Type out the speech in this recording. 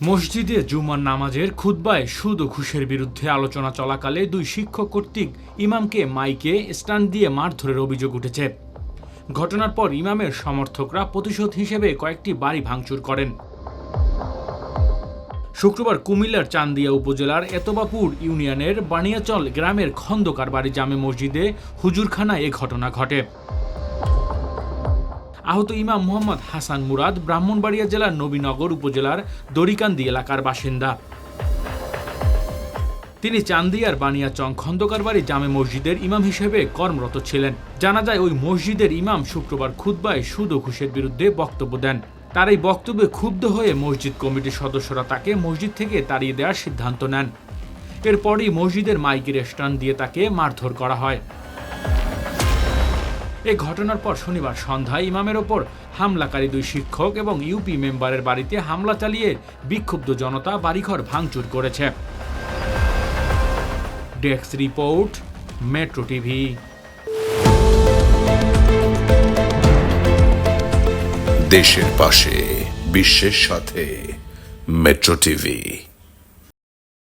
মসজিদে জুমার নামাজের খুতবায় সুদ ও ঘুষের বিরুদ্ধে আলোচনা চলাকালে দুই শিক্ষক কর্তৃক ইমামকে মাইকে স্ট্যান্ড দিয়ে মারধরের অভিযোগ উঠেছে। ঘটনার পর ইমামের সমর্থকরা প্রতিশোধ হিসেবে কয়েকটি বাড়ি ভাঙচুর করেন। শুক্রবার কুমিল্লার চান্দিয়া উপজেলার এতবাপুর ইউনিয়নের বানিয়াচল গ্রামের খন্দকার বাড়ি জামে মসজিদে হুজুরখানায় এ ঘটনা ঘটে। আহত ইমাম মোহাম্মদ হাসান মুরাদ ব্রাহ্মণবাড়িয়া জেলার নবীনগর উপজেলার দরিকান্দি এলাকার বাসিন্দা। তিনি চান্দিয়ার বানিয়াচং খন্দকার বাড়ি জামে মসজিদের ইমাম হিসেবে কর্মরত ছিলেন। জানা যায় ওই মসজিদের ইমাম শুক্রবার খুতবায় সুদ ঘুষের বিরুদ্ধে বক্তব্য দেন। তার এই বক্তব্যে ক্ষুব্ধ হয়ে মসজিদ কমিটির সদস্যরা তাকে মসজিদ থেকে তাড়িয়ে দেওয়ার সিদ্ধান্ত নেন। এরপরই মসজিদের মাইকের স্ট্যান্ড দিয়ে তাকে মারধর করা হয়। এ ঘটনার পর শনিবার সন্ধ্যায় ইমামের ওপর হামলাকারী দুই শিক্ষক এবং ইউপি মেম্বারের বাড়িতে হামলা চালিয়ে বিক্ষুব্ধ জনতা বাড়িঘর ভাঙচুর করেছে। Desk report, metro TV. দেশের পাশে, বিশ্বের সাথে, মেট্রো টিভি।